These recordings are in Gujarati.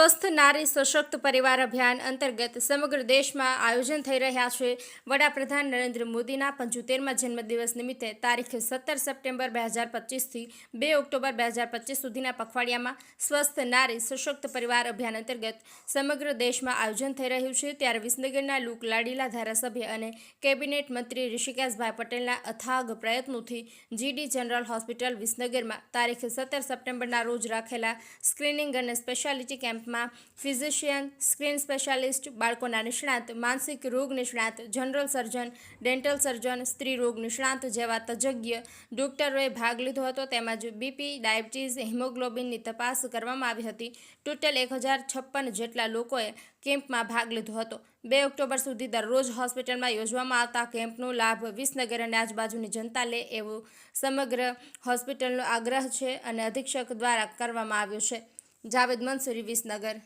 નારી, સશક્ત પરિવાર અભિયાન અંતર્ગત સમગ્ર દેશમાં આયોજન થઈ રહ્યા છે. વડાપ્રધાન નરેન્દ્ર મોદીના પંચોતેરમાં જન્મદિવસ નિમિત્તે તારીખ સત્તર સપ્ટેમ્બર બે હજાર પચીસથી બે ઓક્ટોબર બે હજાર પચીસ સુધીના પખવાડિયામાં સ્વસ્થ, નારી, સશક્ત પરિવાર અભિયાન અંતર્ગત સમગ્ર દેશમાં આયોજન થઈ રહ્યું છે. ત્યારે વિસનગરના લુક લાડીલા ધારાસભ્ય અને કેબિનેટ મંત્રી ઋષિકેશભાઈ પટેલના અથાગ પ્રયત્નોથી જીડી જનરલ હોસ્પિટલ વિસનગરમાં તારીખ સત્તર સપ્ટેમ્બરના રોજ રાખેલા સ્ક્રીનિંગ અને સ્પેશિયાલિટી કેમ્પમાં ફિઝિશિયન, સ્ક્રીન સ્પેશિયાલિસ્ટ, બાળકોના નિષ્ણાત, માનસિક રોગ નિષ્ણાત, જનરલ સર્જન, ડેન્ટલ સર્જન, સ્ત્રી રોગ નિષ્ણાત જેવા તજજ્ઞ ડોક્ટરોએ ભાગ લીધો હતો. તેમજ બીપી, ડાયાબિટીસ, હિમોગ્લોબિનની તપાસ કરવામાં આવી હતી. ટોટલ એક હજાર છપ્પન જેટલા લોકોએ કેમ્પમાં ભાગ લીધો હતો. બે ઓક્ટોબર સુધી દરરોજ હોસ્પિટલમાં યોજવામાં આવતા કેમ્પનો લાભ વિસનગર અને આજુબાજુની જનતા લે એવો સમગ્ર હોસ્પિટલનો આગ્રહ છે અને અધિક્ષક દ્વારા કરવામાં આવ્યો છે. જાવેદ મંસૂરી વિસનગર.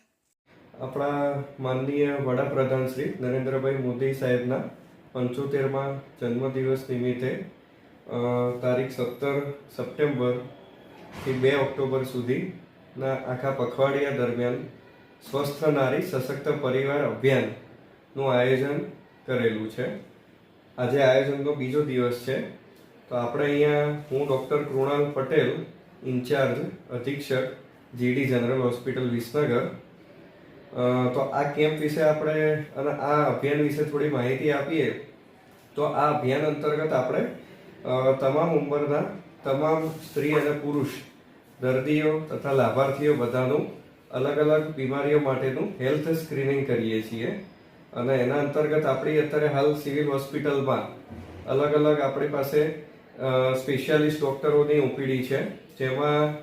આપણા માનનીય વડાપ્રધાન શ્રી નરેન્દ્રભાઈ મોદી સાહેબના પંચોતેરમાં જન્મદિવસ નિમિત્તે તારીખ સત્તર સપ્ટેમ્બરથી બે ઓક્ટોબર સુધીના આખા પખવાડિયા દરમિયાન સ્વસ્થ નારી સશક્ત પરિવાર અભિયાનનું આયોજન કરેલું છે. આજે આયોજનનો બીજો દિવસ છે. તો આપણે અહીંયા હું ડૉક્ટર કૃણાલ પટેલ, ઇન્ચાર્જ, અધિક્ષક જીડી જનરલ હોસ્પિટલ વિસનગર. તો આ કેમ્પ વિશે આપણે અને આ અભિયાન વિશે થોડી માહિતી આપીએ, તો આ અભિયાન અંતર્ગત આપણે તમામ ઉંમરના તમામ સ્ત્રી અને પુરુષ, દર્દીઓ તથા લાભાર્થીઓ બધાનું અલગ અલગ બીમારીઓ માટેનું હેલ્થ સ્ક્રીનિંગ કરીએ છીએ. અને એના અંતર્ગત આપણી અત્યારે હાલ સિવિલ હોસ્પિટલમાં અલગ અલગ આપણી પાસે સ્પેશિયાલિસ્ટ ડૉક્ટરોની ઓપીડી છે, જેમાં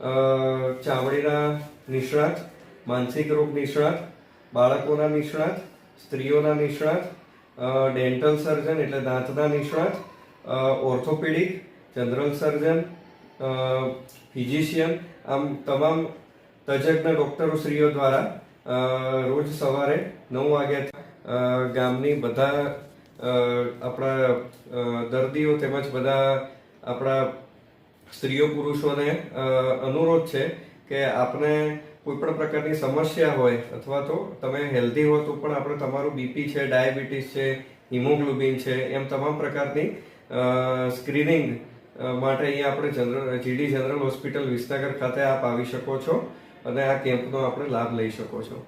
ચામડીના નિષ્ણાત, માનસિક રોગ નિષ્ણાત, બાળકોના નિષ્ણાત, સ્ત્રીઓના નિષ્ણાત ડેન્ટલ સર્જન એટલે દાંતના નિષ્ણાત ઓર્થોપેડિક, જનરલ સર્જન ફિઝિશિયન, આમ તમામ તજજ્ઞ ડૉક્ટરો શ્રીઓ દ્વારા રોજ સવારે નવ વાગ્યા ગામની બધા આપણા દર્દીઓ તેમજ બધા આપણા સ્ત્રીઓ, પુરુષોને અનુરોધ છે કે આપને કોઈ પણ પ્રકારની સમસ્યા હોય અથવા તો તમે હેલ્ધી હો તો પણ આપણે તમારું બીપી છે, ડાયાબિટીસ છે, હિમોગ્લોબિન છે, એમ તમામ પ્રકારની સ્ક્રીનિંગ માટે અહીંયા આપણે general GD general hospital Visnagar ખાતે આપ આવી શકો છો અને આ કેમ્પનો આપણે લાભ લઈ શકો છો.